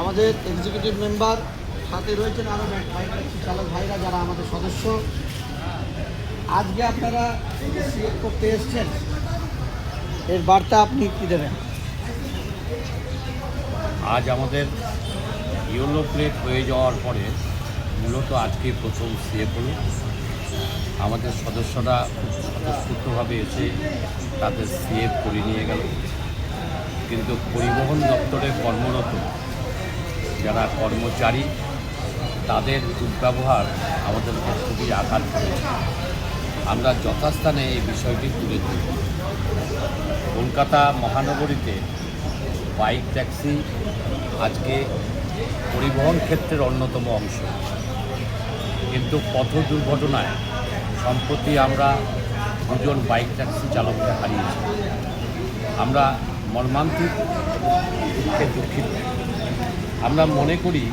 আমাদের executive member সাথে রয়েছেন আরও চালক ভাইরা যারা আমাদের সদস্য। আজকে আপনারা সিলেক্ট করতে এসছেন। এর বার্তা আপনি কী দেবেন? আজ আমাদের ইয়েলো প্লেট হয়ে যাওয়ার পরে মূলত আজকে প্রথম সিএফ হলো। আমাদের সদস্যরা খুব স্বতঃস্ফূর্তভাবে এসে তাদের সিএফ করে নিয়ে গেল। কিন্তু পরিবহন দপ্তরে কর্মরত যারা কর্মচারী, তাদের দুর্ব্যবহার আমাদেরকে খুবই আঘাত করেছে। আমরা যথাস্থানে এই বিষয়টি তুলে ধরি। কলকাতা মহানগরীতে বাইক ট্যাক্সি আজকে পরিবহন ক্ষেত্রের অন্যতম অংশ। কিন্তু পথ দুর্ঘটনায় সম্প্রতি আমরা দুজন বাইক ট্যাক্সি চালককে হারিয়েছি। আমরা মর্মান্তিক দুঃখে দুঃখিত। আমরা মনে করি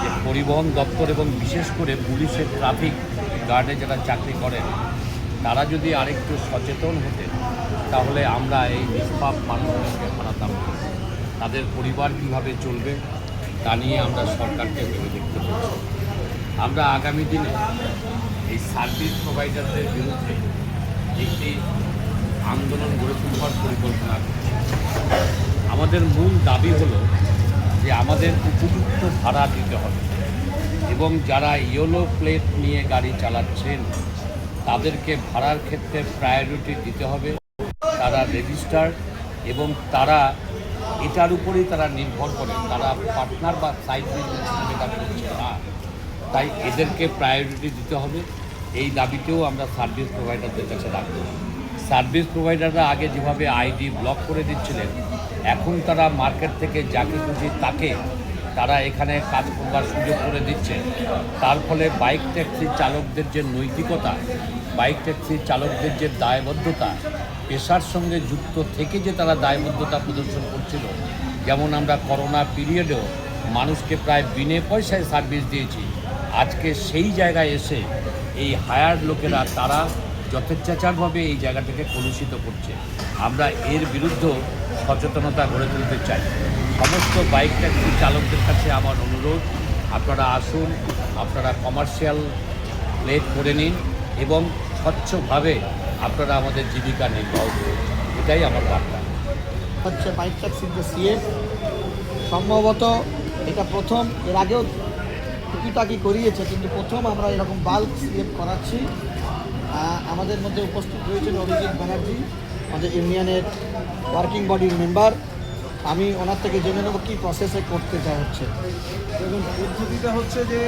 যে পরিবহন দপ্তর এবং বিশেষ করে পুলিশের ট্রাফিক গার্ডে যারা চাকরি করেন, তারা যদি আরেকটু সচেতন হতেন, তাহলে আমরা এই নিষ্পাপ মানুষদেরকে হারাতাম তাদের পরিবার কীভাবে চলবে, তা নিয়ে আমরা সরকারকে ভেবে দেখতে পাচ্ছি। আমরা আগামী দিনে এই সার্ভিস প্রোভাইডারদের বিরুদ্ধে একটি আন্দোলন গড়ে তুলবার পরিকল্পনা করছি। আমাদের মূল দাবি হলো যে আমাদের উপযুক্ত ভাড়া দিতে হবে। এবং যারা ইয়েলো প্লেট নিয়ে গাড়ি চালাচ্ছেন, তাদেরকে ভাড়ার ক্ষেত্রে প্রায়োরিটি দিতে হবে। তারা রেজিস্টার এবং তারা এটার উপরেই তারা নির্ভর করে। তারা পার্টনার বা সাইড করছে না। তাই এদেরকে প্রায়োরিটি দিতে হবে। এই দাবিতেও আমরা সার্ভিস প্রোভাইডারদের কাছে রাখব। সার্ভিস প্রোভাইডাররা আগে যেভাবে আইডি ব্লক করে দিচ্ছিলেন, এখন তারা মার্কেট থেকে যাকে খুশি তাকে তারা এখানে কাজ করবার সুযোগ করে দিচ্ছে। তার ফলে বাইক ট্যাক্সি চালকদের যে নৈতিকতা, বাইক ট্যাক্সি চালকদের যে দায়বদ্ধতা, পেশার সঙ্গে যুক্ত থেকে যে তারা দায়বদ্ধতা প্রদর্শন করছিল, যেমন আমরা করোনা পিরিয়ডেও মানুষকে প্রায় বিনে পয়সায় সার্ভিস দিয়েছি, আজকে সেই জায়গায় এসে এই হায়ার লোকেরা তারা যথেচ্ছাচারভাবে এই জায়গাটাকে কলুষিত করছে। আমরা এর বিরুদ্ধে সচেতনতা গড়ে তুলতে চাই। সমস্ত বাইক ট্যাক্সি চালকদের কাছে আমার অনুরোধ, আপনারা আসুন, আপনারা কমার্শিয়াল প্লেট করে নিন এবং স্বচ্ছভাবে আপনারা আমাদের জীবিকা নির্বাহ করুন। এটাই আমার বার্তা। হচ্ছে বাইক ট্যাক্সির যে সিএফ সম্ভবত এটা প্রথম, এর আগেও টুকিটাকি করিয়েছে, কিন্তু প্রথম আমরা এরকম বাল্ক সিএফ করাচ্ছি। আমাদের মধ্যে উপস্থিত রয়েছেন অভিজিৎ ব্যানার্জি, আমাদের ইউনিয়নের ওয়ার্কিং বডির মেম্বার। আমি ওনার থেকে জেনে নেব কী প্রসেসে করতে চাওয়া হচ্ছে। দেখুন, পদ্ধতিটা হচ্ছে যে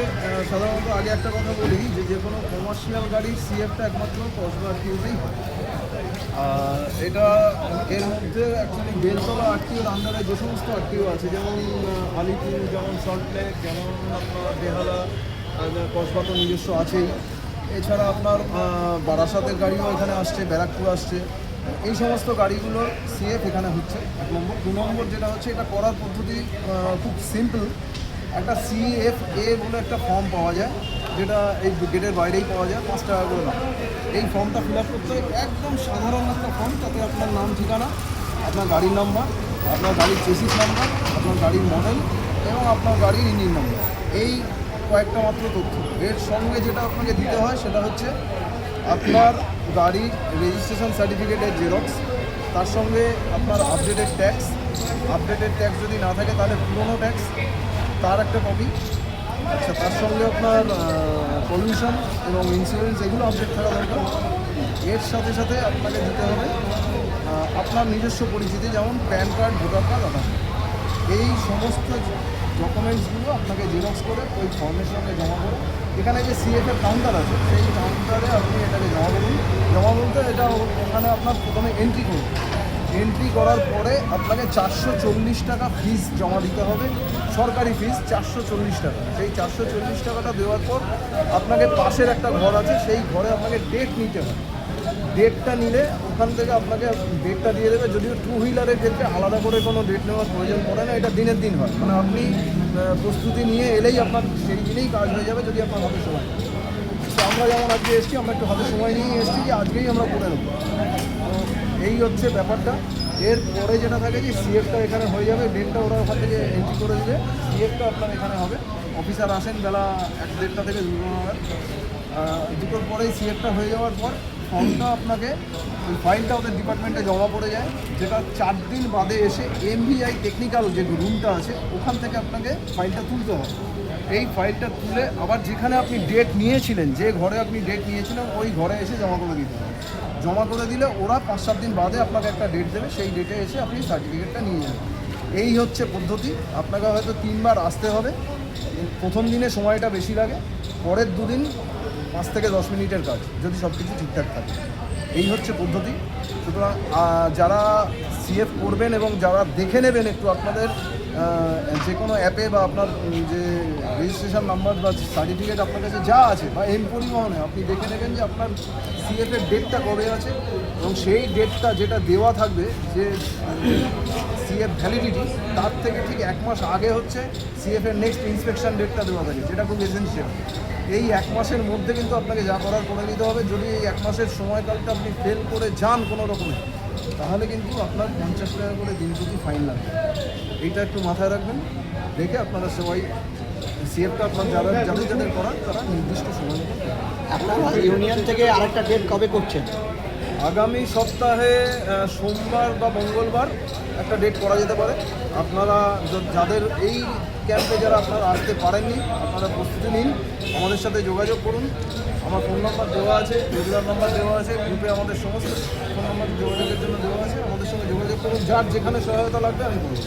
সাধারণত আগে একটা কথা বলি যে যে কোনো কমার্শিয়াল গাড়ির সিএফটা একমাত্র কসবা আরটিওতেই হয়। এটা এর মধ্যে অ্যাকচুয়ালি বেলতলা আরটিওর আন্ডারে যে সমস্ত আরটিও আছে, যেমন আলিপুর, যেমন সল্টলেক যেমন আপনার বেহালা কসবা তো নিজস্ব আছেই। এছাড়া আপনার বারাসাতের গাড়িও এখানে আসছে, ব্যারাকপুর আসছে। এই সমস্ত গাড়িগুলোর সিএফ এখানে হচ্ছে। এক নম্বর। দু নম্বর যেটা হচ্ছে, এটা করার পদ্ধতি খুব সিম্পল একটা সিএফ এ বলে একটা ফর্ম পাওয়া যায়, যেটা এই গেটের বাইরেই পাওয়া যায়, পাঁচ টাকা করে দাম। এই ফর্মটা ফিল আপ করতে একদম সাধারণ একটা ফর্ম তাতে আপনার নাম, ঠিকানা, আপনার গাড়ির নাম্বার আপনার গাড়ির চেসিস নাম্বার আপনার গাড়ির মডেল এবং আপনার গাড়ির ইঞ্জিন নাম্বার এই কয়েকটা মাত্র তথ্য। এর সঙ্গে যেটা আপনাকে দিতে হয় সেটা হচ্ছে আপনার গাড়ির রেজিস্ট্রেশন সার্টিফিকেটের জেরক্স তার সঙ্গে আপনার আপডেটেড ট্যাক্স আপডেটেড ট্যাক্স যদি না থাকে তাহলে পুরনো ট্যাক্স তার একটা কপি আচ্ছা তার সঙ্গে আপনার পলিউশন এবং ইন্স্যুরেন্স এগুলো আপডেট থাকা দরকার। এর সাথে সাথে আপনাকে দিতে হবে আপনার নিজস্ব পরিচিতি, যেমন PAN card voter card Aadhaar card. এই সমস্ত ডকুমেন্টসগুলো আপনাকে জেরক্স করে ওই ফর্মের সঙ্গে জমা করে, এখানে যে সিএফের কাউন্টার আছে, সেই কাউন্টারে আপনি এটাকে জমা করুন। জমা বলতে এটা ওখানে আপনার প্রথমে এন্ট্রি করুন। এন্ট্রি করার পরে আপনাকে চারশো চল্লিশ টাকা ফিস জমা দিতে হবে, সরকারি ফিস চারশো চল্লিশ টাকা। সেই চারশো চল্লিশ টাকাটা দেওয়ার পর আপনাকে পাশের একটা ঘর আছে, সেই ঘরে আপনাকে ডেট নিতে হবে। ডেটটা নিলে ওখান থেকে আপনাকে ডেটটা দিয়ে দেবে। যদিও টু হুইলারের ক্ষেত্রে আলাদা করে কোনো ডেট নেওয়ার প্রয়োজন পড়ে না, এটা দিনের দিন হয়। মানে আপনি প্রস্তুতি নিয়ে এলেই আপনার সেই দিনেই কাজ হয়ে যাবে, যদি আপনার হাতে সময় তো আমরা যেমন আজকে এসেছি, আমরা একটু হাতে সময় নিয়ে এসেছি যে আজকেই আমরা করে নেব। তো এই হচ্ছে ব্যাপারটা। এর পরে যেটা থাকে যে সিএফটা এখানে হয়ে যাবে ডেটটা ওরা ওখান থেকে এন্ট্রি করে দেবে। সিএফটা আপনার এখানে হবে। অফিসার আসেন বেলা এক দেড়টা থেকে দুটো দুটোর পরেই সিএফটা হয়ে যাওয়ার পর ফর্মটা আপনাকে ওই ফাইলটা ওদের ডিপার্টমেন্টে জমা পড়ে যায়, যেটা চার দিন বাদে এসে এমভিআই টেকনিক্যাল যে রুমটা আছে, ওখান থেকে আপনাকে ফাইলটা তুলতে হবে। এই ফাইলটা তুলে আবার যেখানে আপনি ডেট নিয়েছিলেন, যে ঘরে আপনি ডেট নিয়েছিলেন, ওই ঘরে এসে জমা করে দিতে হবে। জমা করে দিলে ওরা পাঁচ সাত দিন বাদে আপনাকে একটা ডেট দেবে, সেই ডেটে এসে আপনি সার্টিফিকেটটা নিয়ে যাবেন। এই হচ্ছে পদ্ধতি, আপনাকে হয়তো তিনবার আসতে হবে। প্রথম দিনে সময়টা বেশি লাগে, পরের দুদিন পাঁচ থেকে দশ মিনিটের কাজ, যদি সব কিছু ঠিকঠাক থাকে। এই হচ্ছে পদ্ধতি। সুতরাং যারা সিএফ করবেন এবং যারা দেখে নেবেন একটু আপনাদের যে কোনো অ্যাপে বা আপনার যে রেজিস্ট্রেশন নাম্বার বা সার্টিফিকেট আপনার কাছে যা আছে বা এম পরিবহনে, আপনি দেখে নেবেন যে আপনার সিএফ এর ডেটটা কবে আছে এবং সেই ডেটটা যেটা দেওয়া থাকবে, যে সিএফ ভ্যালিডিটি তার থেকে ঠিক এক মাস আগে হচ্ছে সিএফ এর নেক্সট ইন্সপেকশন ডেটটা দেওয়া থাকে, যেটা খুব এসেন্সিয়াল এই এক মাসের মধ্যে কিন্তু আপনাকে যা করার করে নিতে হবে। যদি এই এক মাসের সময়কালটা আপনি ফেল করে যান কোনো রকমে তাহলে কিন্তু আপনার পঞ্চাশ টাকা করে দিন প্রতি ফাইন লাগবে এইটা একটু মাথায় রাখবেন। দেখে আপনারা সবাই সিএফটা আপনার যারা যাদের যাদের করার তারা নির্দিষ্ট সময় আপনারা ইউনিয়ন থেকে আরেকটা ডেট কবে করছেন? আগামী সপ্তাহে সোমবার বা মঙ্গলবার একটা ডেট করা যেতে পারে। আপনারা যাদের এই ক্যাম্পে যারা আপনারা আসতে পারেননি, আপনারা প্রস্তুতি নিন, আমাদের সাথে যোগাযোগ করুন। আমার ফোন নাম্বার দেওয়া আছে, রেগুলার নাম্বার দেওয়া আছে, গ্রুপে আমাদের সমস্ত ফোন নাম্বার যোগাযোগের জন্য দেওয়া আছে, আমাদের সঙ্গে যোগাযোগ করুন, যার যেখানে সহায়তা লাগবে আমি করব